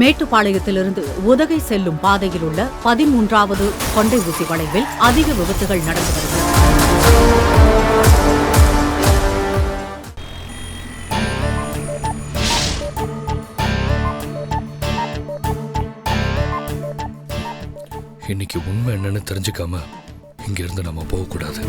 மேட்டுப்பாளையத்திலிருந்து உதகை செல்லும் பாதையில் உள்ள பதிமூன்றாவது கொண்டை ஊசி வளைவில் அதிக விபத்துகள் நடந்து வருகிறது. இன்னைக்கு உண்மை என்னன்னு தெரிஞ்சுக்காம இங்கிருந்து நம்ம போகக்கூடாது.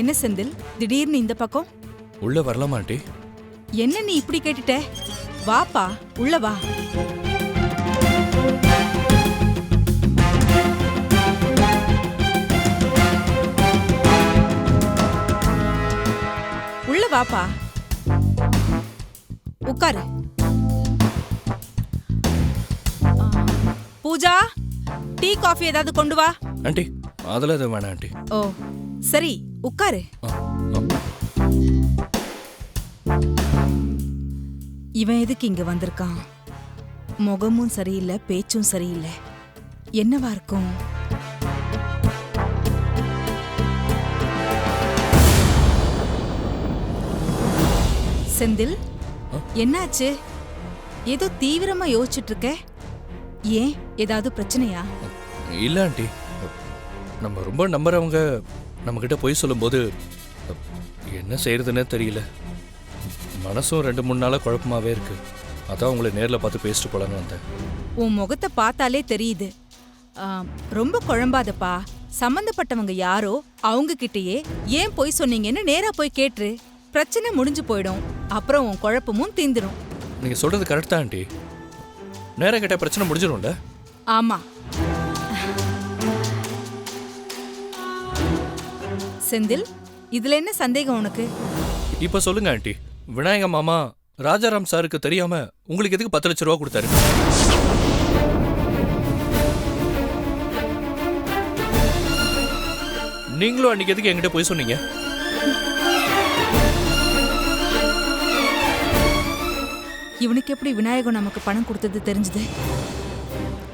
என்ன செந்தில்? திடீர்னு இந்த பக்கம்? உள்ள வரலாமா ஆண்டி? என்ன நீ இப்படி கேட்டுட்ட? வாப்பா உள்ள வா. உள்ள வாப்பா. உட்காரு. பூஜா டீ காஃபி ஏதாவது கொண்டு வா. ஆண்டி அதெல்லாம் எதுவும் வேணாம் ஆண்டி. ஓ சரி. உட்காரு. இவன் எதுக்கு இங்க வந்திருக்கான்? முகமும் சரியில்லை பேச்சும் சரியில்லை. என்னவா இருக்கும்? செந்தில் என்னாச்சு? ஏதோ தீவிரமா யோசிச்சுட்டு இருக்க ஏன்? ஏதாவது பிரச்சனையா? இல்ல ஆண்டி. நம்ம ரொம்ப நம்புறவங்க நம்ம கிட்ட பொய் சொல்லும்போது என்ன செய்யறதுன்னே தெரியல. மனசும் ரெண்டு மூணு நாளா குழப்பமாவே இருக்கு. அதான் உங்களை நேர்ல பார்த்து பேசிட்டு போலான்னு வந்தேன். உன் முகத்தை பார்த்தாலே தெரியுது. ரொம்ப குழம்பாதப்பா. சம்பந்தப்பட்டவங்க யாரோ அவங்க கிட்டயே ஏன் போய் சொன்னீங்கன்னு நேரா போய் கேட்டுரு. பிரச்சனை முடிஞ்சு போயிடும். அப்புறம் உன் குழப்பமும் தீந்துடும் நீங்க சொல்றது கரெக்ட் தான் ஆண்டி. நேரம் கேட்ட பிரச்சனை முடிஞ்சிடும்ல ஆமா. செந்தில் இதுல என்ன சந்தேகம் உனக்கு? இப்ப சொல்லுங்க ஆண்டி. விநாயக மாமா ராஜாராம் சாருக்கு தெரியாம உங்களுக்கு எதுக்கு பத்து லட்ச ரூபா கொடுத்தாரு? நீங்களும் அன்னைக்கு எதுக்கு என்கிட்ட போய் சொன்னீங்க? இவனுக்கு எப்படி விநாயகம் நமக்கு பணம் கொடுத்தது தெரிஞ்சது?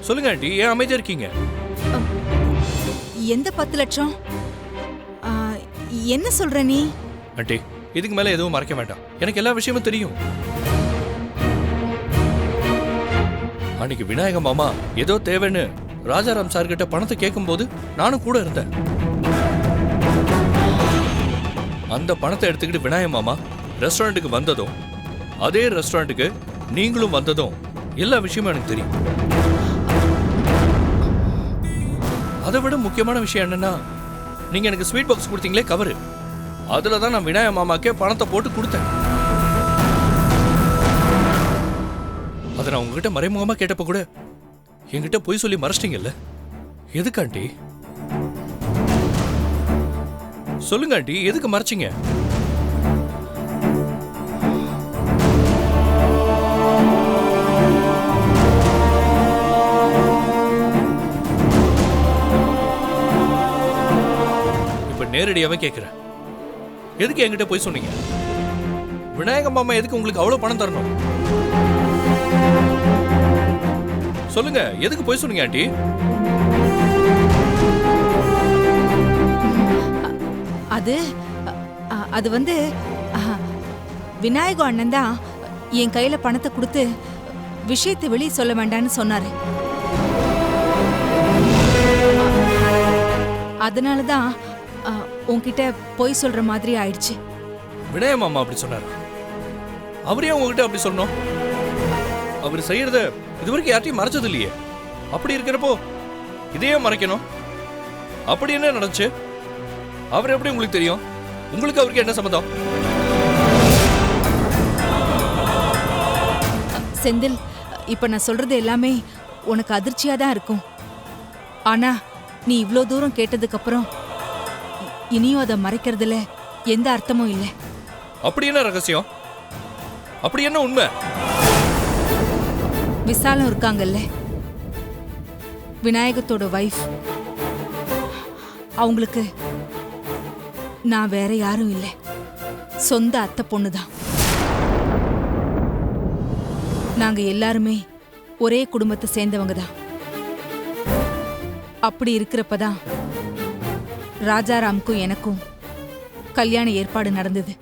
சொல்லுங்க ஆண்டி. ஏன் அமைதியா இருக்கீங்க? எந்த பத்து லட்சம்? என்ன சொல்ற நீ? ஆண்டி இதுக்கு மேல எதுவும் மறைக்க வேண்டாம். எனக்கு எல்லா விஷயமும் தெரியும். அன்னைக்கு விநாயக மாமா ஏதோ தேவைன்னு ராஜாராம் சார் கிட்ட பணத்தை கேட்கும்போது நானும் கூட இருந்தேன். அந்த பணத்தை எடுத்துக்கிட்டு விநாயக மாமா ரெஸ்டாரண்ட்டுக்கு வந்ததும் அதே ரெஸ்டாரண்ட்டுக்கு நீங்களும் வந்ததும் எல்லா விஷயமும் எனக்கு தெரியும். அதை விட முக்கியமான விஷயம் என்னன்னா நீங்க எனக்கு ஸ்வீட் பாக்ஸ் கொடுத்தீங்களே கவரு அதுல தான் நான் விநாயக மாமாக்கே பணத்தை போட்டு கொடுத்தேன். அதை நான் உங்ககிட்ட மறைமுகமா கேட்டப்ப கூட என்கிட்ட பொய் சொல்லி மறைச்சிட்டீங்கல்ல? எதுக்கு ஆண்டி? சொல்லுங்க ஆண்டி எதுக்கு மறைச்சிங்க? நேரடியாகவே கேட்குறேன் எதுக்கு என்கிட்ட போய் சொன்னீங்க? விநாயக மாமா எதுக்கு உங்களுக்கு அவ்வளோ பணம் தரணும்? சொல்லுங்க எதுக்கு போய் சொன்னீங்க ஆண்டி? அது அது வந்து விநாயக விநாயகம் அண்ணன் தான் என் கையில பணத்தை கொடுத்து விஷயத்தை வெளியே சொல்ல வேண்டான்னு சொன்னாரு. அதனால தான் உன்கிட்ட பொய் சொல்ற மாதிரி ஆயிடுச்சு. விநாயக மாமா அப்படி சொன்னாரு. அவரே உங்ககிட்ட அப்படி சொன்னோம். அவர் செய்யறத இதுவரைக்கும் யார்ட்டையும் மறைச்சது இல்லையே அப்படி இருக்கிறப்போ இதையே மறைக்கணும். அப்படி என்ன நடந்துச்சு? அவர் எப்படி உங்களுக்கு தெரியும்? உங்களுக்கு அவருக்கு என்ன சம்மந்தம்? செந்தில் இப்ப நான் சொல்றது எல்லாமே உனக்கு அதிர்ச்சியா தான் இருக்கும். ஆனா நீ இவ்ளோ தூரம் கேட்டதுக்கு அப்புறம் இ- இனியும் அதை மறைக்கிறதுல எந்த அர்த்தமும் இல்லை. அப்படி என்ன ரகசியம்? அப்படி என்ன உண்மை? விசாலம் இருக்காங்கல்ல. விநாயகத்தோட வைஃப் அவங்களுக்கு நான் வேற யாரும் இல்லை. சொந்த அத்தை பொண்ணுதான். நாங்க எல்லாருமே ஒரே குடும்பத்தை சேர்ந்தவங்க தான் அப்படி இருக்கிறப்பதான் ராஜாராமுக்கும் எனக்கும் கல்யாண ஏற்பாடு நடந்தது.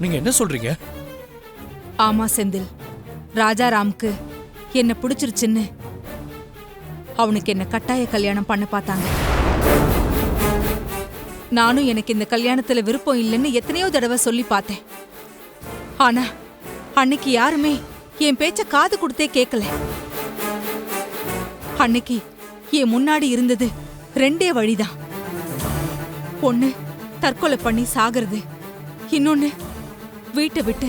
நீங்க என்ன சொல்றீங்க? ஆமா செந்தில். ராஜாராமுக்கு என்ன பிடிச்சிருச்சுன்னு அவனுக்கு என்ன கட்டாய கல்யாணம் பண்ண பார்த்தாங்க. நானும் எனக்கு இந்த கல்யாணத்துல விருப்பம் இல்லைன்னு எத்தனையோ தடவை சொல்லி பார்த்தேன். ஆனா அன்னைக்கு யாருமே என் பேச்ச காது கொடுத்தே கேட்கல அன்னைக்கு என் முன்னாடி இருந்தது ரெண்டே வழிதான். ஒண்ணு தற்கொலை பண்ணி சாகிறது. இன்னொன்னு வீட்டை விட்டு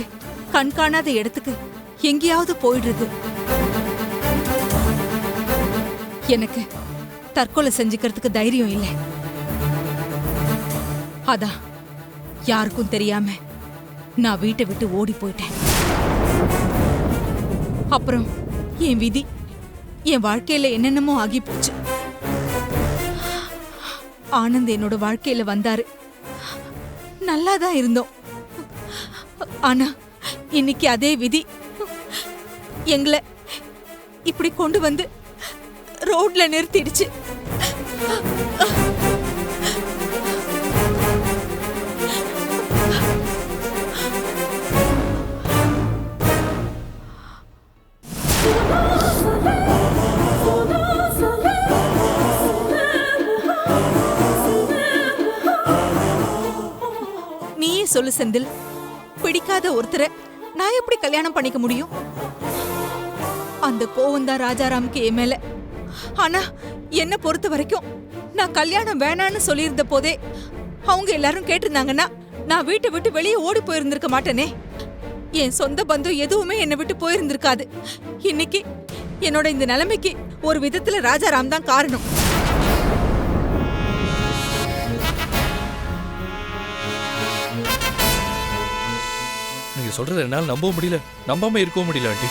கண்காணாத இடத்துக்கு எங்கேயாவது போயிடுறது. எனக்கு தற்கொலை செஞ்சுக்கிறதுக்கு தைரியம் இல்லை. அதான் யாருக்கும் தெரியாம நான் வீட்டை விட்டு ஓடி போயிட்டேன். அப்புறம் என் விதி என் வாழ்க்கையில என்னென்னமோ ஆகி போச்சு. ஆனந்த் என்னோட வாழ்க்கையில வந்தாரு. நல்லா தான் இருந்தோம். ஆனா இன்னைக்கு அதே விதி. எங்களை இப்படி கொண்டு வந்து ரோட்ல நிறுத்திடுச்சு. சொல்லு செந்தில். பிடிக்காத ஒருத்தரை நான் எப்படி கல்யாணம் பண்ணிக்க முடியும்? அந்த கோவம் தான் ராஜாராமுக்கு என் மேல. ஆனா என்ன பொறுத்த வரைக்கும் நான் கல்யாணம் வேணான்னு சொல்லியிருந்த போதே அவங்க எல்லாரும் கேட்டிருந்தாங்கன்னா நான் வீட்டை விட்டு வெளியே ஓடி போயிருந்திருக்க மாட்டேனே. என் சொந்த பந்தம் எதுவுமே என்னை விட்டு போயிருந்திருக்காது. இன்னைக்கு என்னோட இந்த நிலைமைக்கு ஒரு விதத்துல ராஜாராம் தான் காரணம். நீங்க சொல்றத என்னால் நம்ப முடியல. நம்பாம இருக்கவும் முடியல ஆண்டி.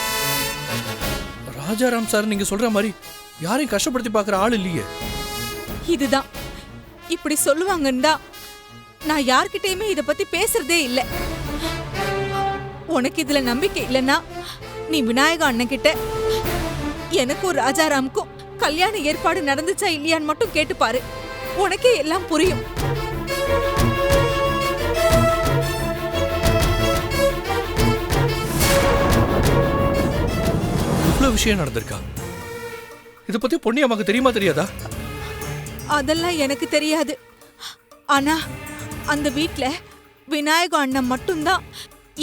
ராஜாராம் சார் நீங்க சொல்ற மாதிரி யாரையும் கஷ்டப்படுத்தி பார்க்குற ஆள் இல்லையே. இதுதான். இப்படி சொல்லுவாங்கன்னா நான் யார்கிட்டயுமே இத பத்தி பேசுறதே இல்ல. உனக்கு இதுல நம்பிக்கை இல்லைன்னா நீ விநாயக அண்ணன் கிட்ட எனக்கும் ராஜாராமுக்கும் கல்யாண ஏற்பாடு நடந்துச்சா இல்லையான்னு மட்டும் கேட்டுப்பாரு. உனக்கே எல்லாம் புரியும். இவ்வளவு விஷயம் நடந்திருக்கா? இத பத்தி பொன்னி அம்மாக்கு தெரியுமா தெரியாதா? அதெல்லாம் எனக்கு தெரியாது. ஆனா அந்த வீட்ல விநாயக அண்ணன் மட்டும்தான்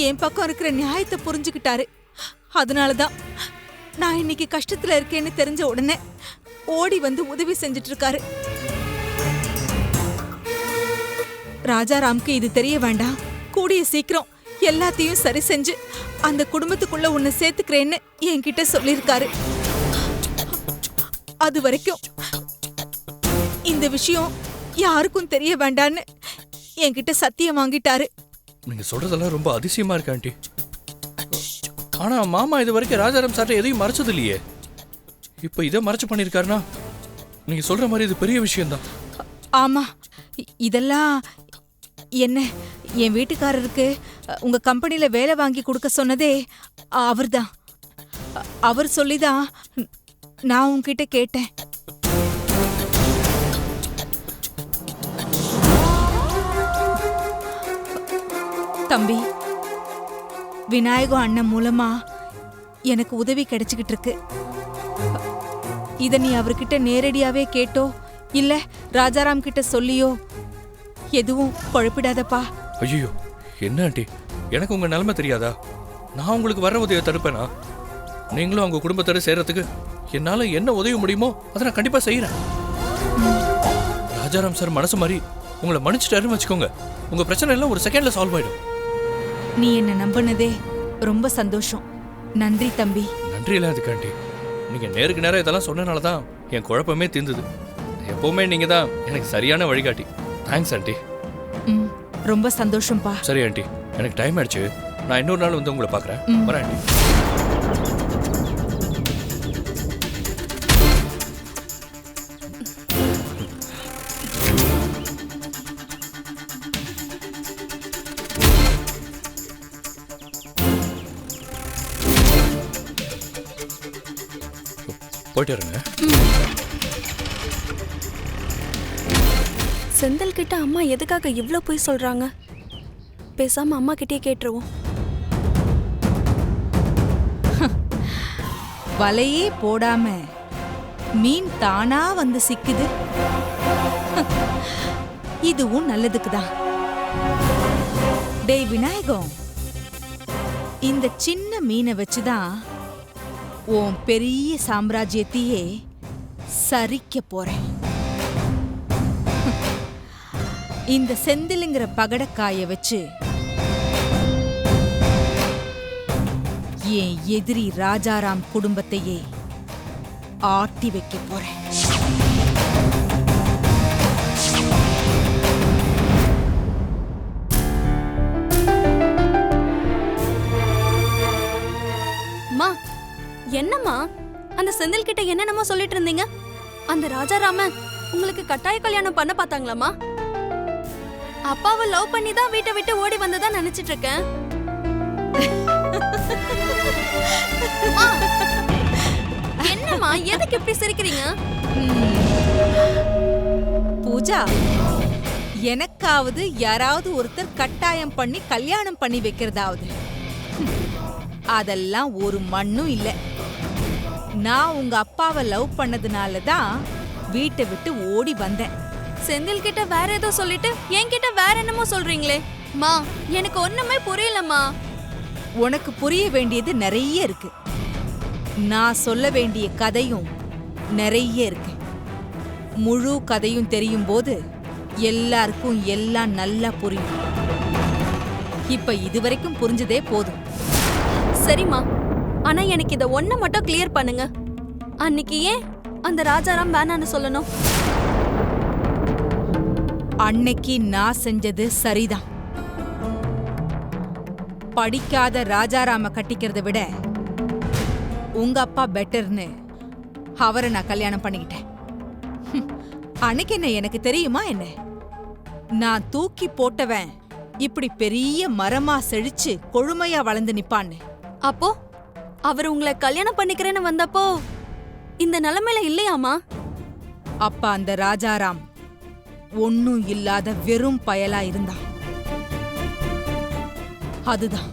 என் பக்கம் இருக்கிற நியாயத்தை புரிஞ்சுக்கிட்டாரு. அதனால தான் நான் இன்னைக்கு கஷ்டத்துல இருக்கேன்னு தெரிஞ்ச உடனே ஓடி வந்து உதவி செஞ்சுட்டு இருக்காரு ராஜாராம்க்கு இது தெரிய வேண்டாம். கூடிய சீக்கிரம் எல்லாத்தையும் சரி செஞ்சு அந்த குடும்பத்துக்குள்ள உன்னை சேர்த்துக்கிறேன்னு என்கிட்ட சொல்லியிருக்காரு. அது வரைக்கும் இந்த விஷயம் யாருக்கும் தெரிய வேண்டான்னு என்கிட்ட சத்தியம் வாங்கிட்டாரு. நீங்க சொல்றதெல்லாம் ரொம்ப அதிசயமா இருக்கு ஆண்டி. ஆனா மாமா இது வரைக்கும் ராஜாராம் சார்ட்ட எதையும் மறைச்சது இல்லையே இப்ப இதை மறைச்சு பண்ணிருக்காருனா நீங்க சொல்ற மாதிரி இது பெரிய விஷயம்தான். ஆமா இதெல்லாம் என்ன என் வீட்டுக்காரருக்கு உங்க கம்பெனியில வேலை வாங்கி கொடுக்க சொன்னதே அவர்தான். அவர் சொல்லிதான் நான் உங்ககிட்ட கேட்டேன். தம்பி விநாயகம் அண்ணன் மூலமா எனக்கு உதவி கிடைச்சிக்கிட்டு இருக்கு இதை நீ அவர்கிட்ட நேரடியாவே கேட்டோ இல்ல ராஜாராம் கிட்ட சொல்லியோ எதுவும் குழப்பிடாதப்பா. ஐயோ என்ன ஆண்டி? எனக்கு உங்க நிலைமை தெரியாதா? நான் உங்களுக்கு வர உதவியை தடுப்பேனா? நீங்களும் உங்க குடும்பத்தோட சேர்றதுக்கு என்னால என்ன உதவி முடியுமோ அதை நான் கண்டிப்பா செய்யறேன் ராஜாராம் சார் மனசு மாதிரி உங்களை மன்னிச்சிட்டாருன்னு வச்சுக்கோங்க. உங்க பிரச்சனை எல்லாம் ஒரு செகண்ட்ல சால்வ் ஆயிடும். நீ என்ன நம்பினதே ரொம்ப சந்தோஷம். நன்றி தம்பி. நன்றி எல்லாம் அதுக்கு ஆண்டி? நீங்க நேருக்கு நேரம் இதெல்லாம் சொன்னனால தான் என் குழப்பமே தீர்ந்தது. எப்பவுமே நீங்க தான் எனக்கு சரியான வழிகாட்டி. Thanks aunty. ரொம்ப சந்தோஷம்பா. சரி ஆண்டி. எனக்கு டைம் ஆயிடுச்சு. நான் இன்னொரு நாள் வந்து உங்களை பார்க்குறேன். வரேன் ஆண்டி. போயிட்டு இருங்க செந்தில் கிட்ட அம்மா எதுக்காக இவ்வளோ போய் சொல்றாங்க? பேசாம அம்மா கிட்டே கேட்டுருவோம். வலையே போடாம மீன் தானா வந்து சிக்குது. இதுவும் நல்லதுக்கு தான் டேய் விநாயகம் இந்த சின்ன மீனை வச்சுதான் உன் பெரிய சாம்ராஜ்யத்தையே சரிக்க போறேன். இந்த செந்திலுங்கிற பகடக்காய வச்சு என் எதிரி ராஜாராம் குடும்பத்தையே ஆட்டி வைக்க போறேன். என்னம்மா? அந்த செந்தில் கிட்ட என்னென்னமோ சொல்லிட்டு இருந்தீங்க? அந்த ராஜாராம உங்களுக்கு கட்டாய கல்யாணம் பண்ண பார்த்தாங்களாம்மா? அப்பாவை லவ் பண்ணி தான் வீட்டை விட்டு ஓடி வந்ததா நினைச்சிட்டு இருக்கேன். என்னம்மா எதுக்கு இப்படி சிரிக்கிறீங்க? பூஜா எனக்காவது யாராவது ஒருத்தர் கட்டாயம் பண்ணி கல்யாணம் பண்ணி வைக்கிறதாவது. அதெல்லாம் ஒரு மண்ணும் இல்லை. நான் உங்க அப்பாவை லவ் பண்ணதுனால தான் வீட்டை விட்டு ஓடி வந்தேன். செந்தில் கிட்ட வேற ஏதோ சொல்லிட்டு என்கிட்ட வேற என்னமோ சொல்றீங்களே. மா எனக்கு ஒண்ணுமே புரியலம்மா. உனக்கு புரிய வேண்டியது நிறைய இருக்கு. நான் சொல்ல வேண்டிய கதையும் நிறைய இருக்கு. முழு கதையும் தெரியும் போது எல்லாருக்கும் எல்லாம் நல்லா புரியும். இப்ப இதுவரைக்கும் புரிஞ்சதே போதும். சரிம்மா. ஆனா எனக்கு இத ஒண்ண மட்டும் கிளியர் பண்ணுங்க. அன்னைக்கு ஏன் அந்த ராஜாராம் வேணான்னு சொல்லணும்? அன்னைக்கு நான் செஞ்சது சரிதான். படிக்காத ராஜாராம கட்டிக்கிறத விட உங்க அப்பா பெட்டர்னு அவரை நான் கல்யாணம் பண்ணிக்கிட்டேன். அன்னைக்கு என்ன எனக்கு தெரியுமா என்ன? நான் தூக்கி போட்டவன் இப்படி பெரிய மரமா செழிச்சு கொழுமையா வளர்ந்து நிப்பான்னு. அப்போ அவர் உங்களை கல்யாணம் பண்ணிக்கிறேன்னு வந்தப்போ இந்த நிலைமையில இல்லையாமா அப்ப அந்த ராஜாராம் ஒன்னும் இல்லாத வெறும் பயலா இருந்தா. அதுதான்.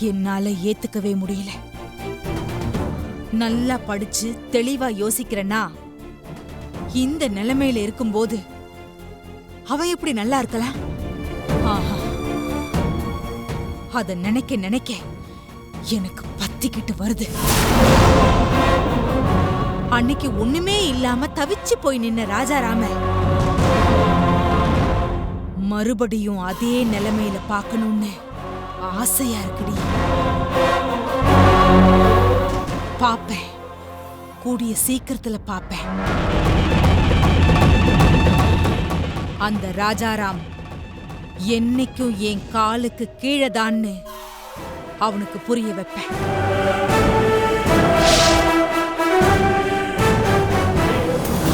என்னால ஏத்துக்கவே முடியல. நல்லா படிச்சு தெளிவா யோசிக்கிறேன்னா இந்த நிலைமையில இருக்கும்போது அவ எப்படி நல்லா இருக்கலாம் ஆஹா. அத நினைக்க நினைக்க எனக்கு பத்திக்கிட்டு வருது. அன்னைக்கு ஒண்ணுமே இல்லாம தவிச்சு போய் நின்ன ராஜாராம மறுபடியும் அதே நிலைமையில பார்க்கணும்னு ஆசையா இருக்குடி. பாப்பேன் கூடிய சீக்கிரத்துல பாப்பேன் அந்த ராஜாராம் என்னைக்கும் என் காலுக்கு கீழதான்னு அவனுக்கு புரிய வைப்பேன்.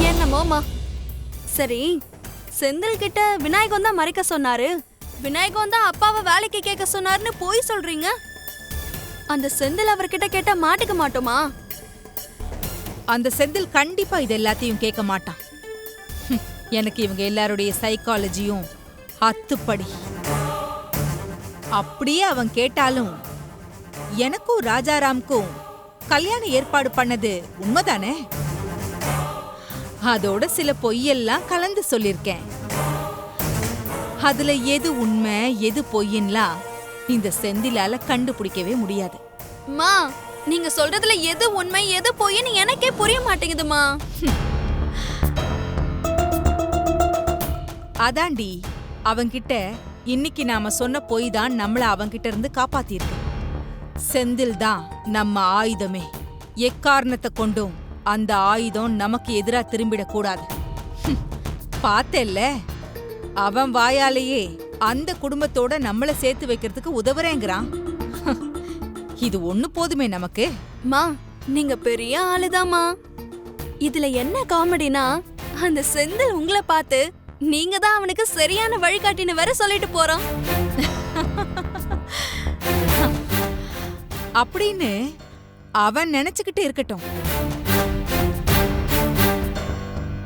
என்னமோமா சரி செந்தில் கிட்ட விநாயகம் தான் மறைக்க சொன்னாரு. விநாயகம் தான் அப்பாவை வேலைக்கு கேட்க சொன்னாருன்னு போய் சொல்றீங்க? அந்த செந்தில் அவர்கிட்ட கேட்டா மாட்டிக்க மாட்டோமா? அந்த செந்தில் கண்டிப்பா இது எல்லாத்தையும் கேட்க மாட்டான். எனக்கு இவங்க எல்லாருடைய சைக்காலஜியும் அத்துப்படி. அப்படியே அவன் கேட்டாலும் எனக்கும் ராஜாராம்க்கும் கல்யாணம் ஏற்பாடு பண்ணது உண்மைதானே? அதோட சில பொய்யெல்லாம் கலந்து சொல்லிருக்கேன். அதுல எது உண்மை எது பொய்யன்லாம் இந்த செந்திலால கண்டுபிடிக்கவே முடியாது. மா நீங்க சொல்றதுல எது உண்மை எது பொய்ன்னு எனக்கே புரிய மாட்டேங்குதுமா? அதாண்டி அவன்கிட்ட இன்னைக்கு நாம சொன்ன பொய் தான் நம்மள அவன்கிட்ட இருந்து காப்பாத்திருக்கு செந்தில் தான் நம்ம ஆயுதமே. எக்காரணத்தை கொண்டும் அந்த ஆயுதம் நமக்கு எதிரா திரும்பிடக் கூடாது ஹம், பார்த்தேல்ல? அவன் வாயாலேயே அந்த குடும்பத்தோட நம்மள சேர்த்து வைக்கிறதுக்கு உதவுறேங்கிறான். இது ஒண்ணு போதுமே நமக்கு. மா நீங்க பெரிய ஆளுதாம்மா. இதுல என்ன காமெடினா அந்த செந்தில் உங்களை பார்த்து நீங்க தான் அவனுக்கு சரியான வழிகாட்டின்னு வேற சொல்லிட்டு போறான் அப்படின்னு அவன் நினைச்சுக்கிட்டு இருக்கட்டும்.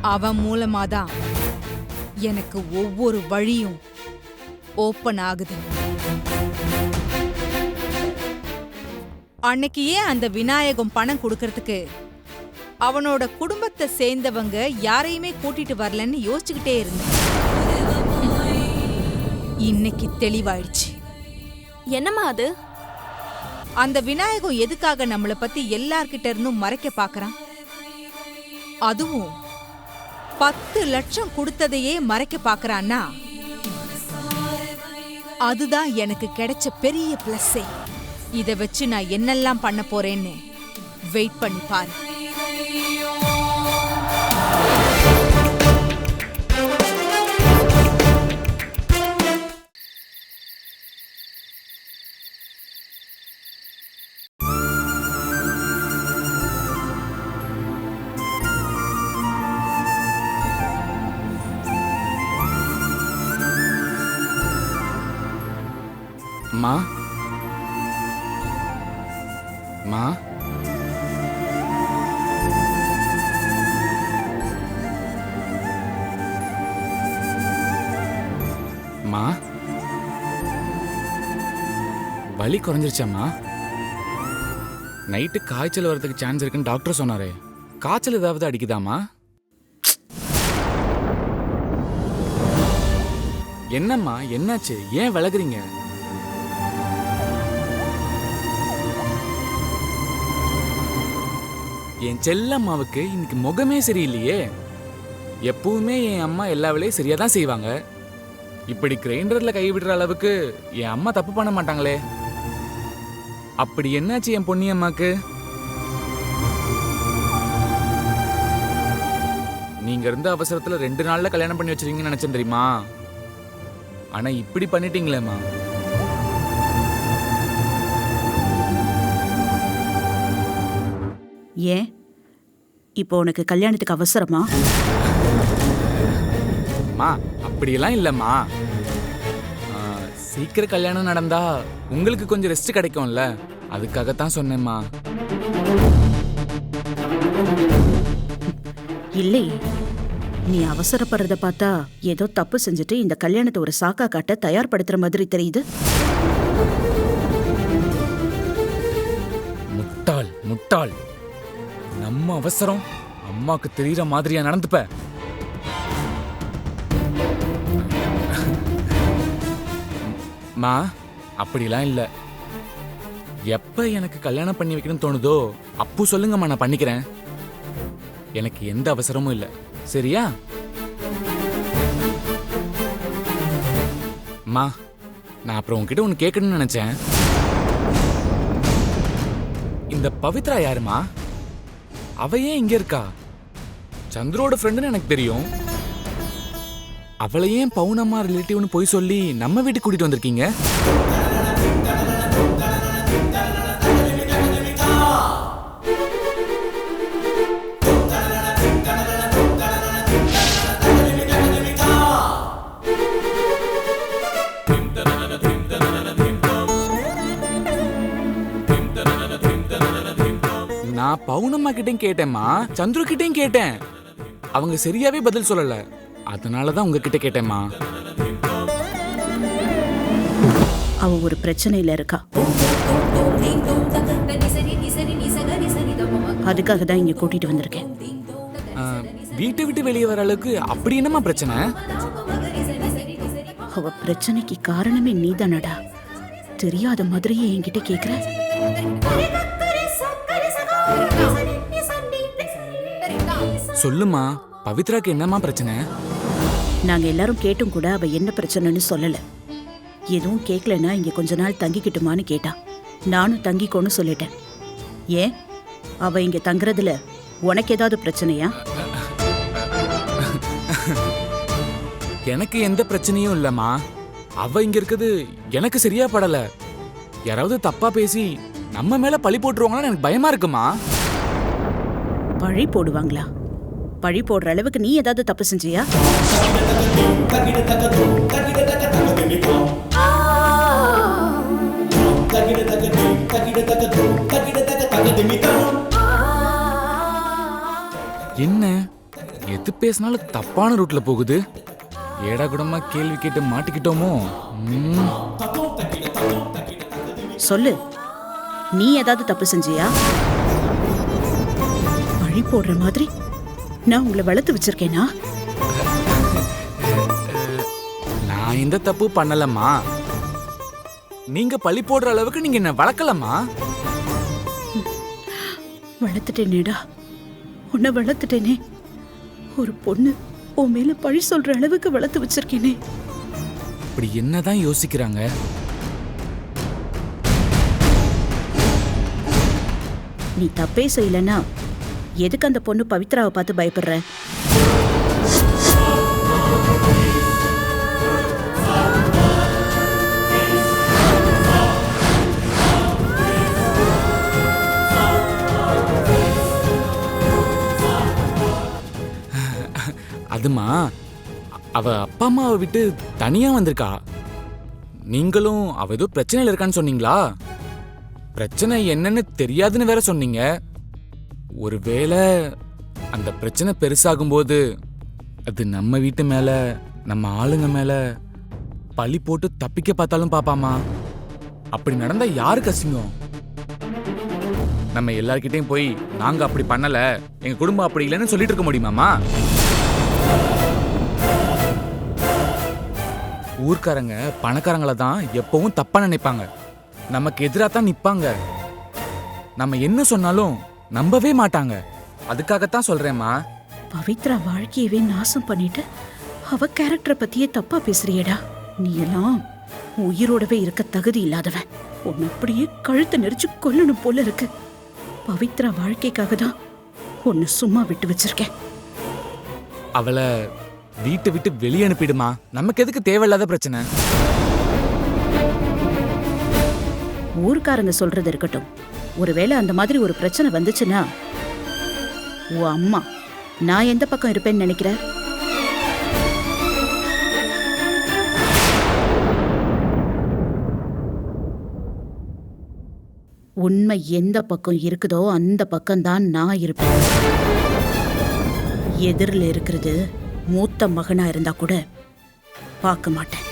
அவன் மூலமாதான் எனக்கு ஒவ்வொரு வழியும் ஓப்பன் ஆகுது. அன்னைக்கு ஏன் அந்த விநாயகம் பணம் கொடுக்கறதுக்கு அவனோட குடும்பத்தை சேர்ந்தவங்க யாரையுமே கூட்டிட்டு வரலன்னு யோசிச்சுக்கிட்டே இருந்தேன். இன்னைக்கு தெளிவாயிடுச்சு. என்னம்மா அது? அந்த விநாயகம் எதுக்காக நம்மள பத்தி எல்லார்கிட்ட இருந்தும் மறைக்க பாக்குறான்? அதுவும் பத்து லட்சம் கொடுத்ததையே மறைக்க பாக்குறான்னா அதுதான் எனக்கு கிடைச்ச பெரிய பிளஸ்ஸே இதை வச்சு நான் என்னெல்லாம் பண்ண போறேன்னு வெயிட் பண்ணி பாரு. வலி குறைஞ்சிருச்சாம்மா? நைட்டு காய்ச்சல் வரதுக்கு சான்ஸ் இருக்குன்னு டாக்டர் சொன்னாரே. காய்ச்சல் ஏதாவது அடிக்குதாம்மா? என்னம்மா என்னாச்சு? ஏன் விலகுறீங்க? என் செல்லம்மாவுக்கு இன்னைக்கு முகமே சரியில்லையே. எப்பவுமே என் அம்மா எல்லா வேலையும் சரியாக தான் செய்வாங்க. இப்படி கிரைண்டர்ல கைவிடுற அளவுக்கு என் அம்மா தப்பு பண்ண மாட்டாங்களே. அப்படி என்னாச்சு என் பொன்னி அம்மாக்கு நீங்க இருந்த அவசரத்துல ரெண்டு நாள்ல கல்யாணம் பண்ணி வச்சிருக்கீங்கன்னு நினைச்சேன் தெரியுமா? ஆனா இப்படி பண்ணிட்டீங்களேம்மா. ஏன்? இப்போ உனக்கு கல்யாணத்துக்கு அவசரமா? அம்மா அப்படியெல்லாம் இல்லைம்மா. சீக்கிரம் கல்யாணம் நடந்தா உங்களுக்கு கொஞ்சம் ரெஸ்ட் கிடைக்கும்ல? அதுக்காகத்தான் சொன்னேம்மா. இல்லை. நீ அவசரப்படுறத பார்த்தா ஏதோ தப்பு செஞ்சுட்டு இந்த கல்யாணத்தை ஒரு சாக்கா காட்ட தயார்படுத்துற மாதிரி தெரியுது. முட்டாள் முட்டாள். நம்ம அவசரம். அம்மாக்கு தெரியற மாதிரியா நடந்துப்ப? மா அப்படிலாம் இல்லை. எப்போ எனக்கு கல்யாணம் பண்ணி வைக்கணும்னு தோணுதோ அப்போ சொல்லுங்கம்மா நான் பண்ணிக்கிறேன். எனக்கு எந்த அவசரமும் இல்லை. சரியா? மா நான் அப்புறம் உங்ககிட்ட ஒன்று கேட்கணும்னு நினச்சேன். இந்த பவித்ரா யாருமா? அவ ஏன் இங்கே இருக்கா? சந்திரோட ஃப்ரெண்டுன்னு எனக்கு தெரியும். அவளையும் பவுனம்மா ரிலேட்டிவ்னு போய் சொல்லி நம்ம வீட்டுக்கு கூட்டிட்டு வந்திருக்கீங்க? நான் பவுனம்மா கிட்டேயும் கேட்டேம்மா சந்துரு கிட்டேயும் கேட்டேன். அவங்க சரியாவே பதில் சொல்லல. அதனால தான் உங்ககிட்ட கேட்டேம்மா. அவ ஒரு பிரச்சனையில இருக்கா. அதுக்காக தான் இங்க கூட்டிட்டு வந்திருக்கேன். வீட்டை விட்டு வெளியே வர அளவுக்கு அப்படி என்னம்மா பிரச்சனை? அவ பிரச்சனைக்கு காரணமே நீதானடா. தெரியாத மாதிரியே என்கிட்ட கேக்குற. சொல்லுமா பவித்ராக்கு என்னம்மா பிரச்சனை? நாங்க எல்லாரும் கேட்டும் கூட அவ என்ன பிரச்சனைன்னு சொல்லல. எதுவும் கேட்கலன்னா இங்க கொஞ்ச நாள் தங்கிக்கிட்டுமான்னு கேட்டா. நானும் தங்கிக்கோன்னு சொல்லிட்டேன். ஏன்? அவ இங்க தங்குறதுல உனக்கு ஏதாவது பிரச்சனையா? எனக்கு எந்த பிரச்சனையும் இல்லம்மா. அவ இங்க இருக்குது எனக்கு சரியா படல. யாராவது தப்பா பேசி நம்ம மேல பழி போட்டுருவாங்கன்னு எனக்கு பயமா இருக்குமா? பழி போடுவாங்களா? பழி போடுற அளவுக்கு நீ ஏதாவது தப்பு செஞ்சியா? என்ன? எது பேசினாலும் தப்பான ரூட்ல போகுது. ஏடா கூடமா கேள்வி கேட்டு மாட்டிக்கிட்டோமோ? சொல்லு. நீ ஏதாவது தப்பு செஞ்சியா? பழி போடுற மாதிரி நான் உங்களை வளர்த்து வச்சிருக்கேனா? நான் எந்த தப்பு பண்ணலம்மா. நீங்க பழி போடுற அளவுக்கு நீங்க என்ன வளர்க்கலம்மா. வளர்த்துட்டேனேடா. உன்னை வளர்த்துட்டேனே. ஒரு பொண்ணு உன் மேல பழி சொல்ற அளவுக்கு வளர்த்து வச்சிருக்கேனே. இப்படி என்னதான் யோசிக்கிறாங்க? நீ தப்பே செய்யலனா எதுக்கு அந்த பொண்ணு பவித்ராவை பார்த்து பயப்படுற? அதுமா அவ அப்பா அம்மாவை விட்டு தனியா வந்திருக்கா. நீங்களும் அவ ஏதோ பிரச்சனையில் இருக்கான்னு சொன்னீங்களா? பிரச்சனை என்னன்னு தெரியாதுன்னு வேற சொன்னீங்க. ஒருவேளை அந்த பிரச்சனை பெருசாகும்போது அது நம்ம வீட்டு மேல நம்ம ஆளுங்க மேல பழி போட்டு தப்பிக்க பார்த்தாலும் பாப்பாமா அப்படி நடந்தா யாருக்கு அசிங்கம்? நம்ம எல்லார்கிட்டையும் போய் நாங்க அப்படி பண்ணல எங்க குடும்பம் அப்படி இல்லைன்னு சொல்லிட்டு இருக்க முடியுமாமா ஊர்க்காரங்க பணக்காரங்களை தான் எப்பவும் தப்பா நினைப்பாங்க. நமக்கு எதிராக தான் நிற்பாங்க நம்ம என்ன சொன்னாலும் நம்பவே மாட்டாங்க. அதுக்காகத்தான் சொல்றேம்மா. பவித்ரா வாழ்க்கையவே நாசம் பண்ணிட்டு. அவ கேரக்டரை பத்தியே தப்பா பேசுறியேடா. நீ எல்லாம் உயிரோடவே இருக்க தகுதி இல்லாதவன். உன்னை அப்படியே கழுத்தை நெரிச்சு கொல்லணும் போல இருக்கு. பவித்ரா வாழ்க்கைக்காக தான் உன்னை சும்மா விட்டு வச்சிருக்கேன். அவளை வீட்டை விட்டு வெளியே அனுப்பிடுமா? நமக்கு எதுக்கு தேவையில்லாத பிரச்சனை? ஊர்க்காரங்க சொல்றது இருக்கட்டும். ஒருவேளை அந்த மாதிரி ஒரு பிரச்சனை வந்துச்சுன்னா ஓ அம்மா நான் எந்த பக்கம் இருப்பேன்னு நினைக்கிற? உண்மை எந்த பக்கம் இருக்குதோ அந்த பக்கம்தான் நான் இருப்பேன். எதிரில் இருக்கிறது மூத்த மகனா இருந்தா கூட பார்க்க மாட்டேன்.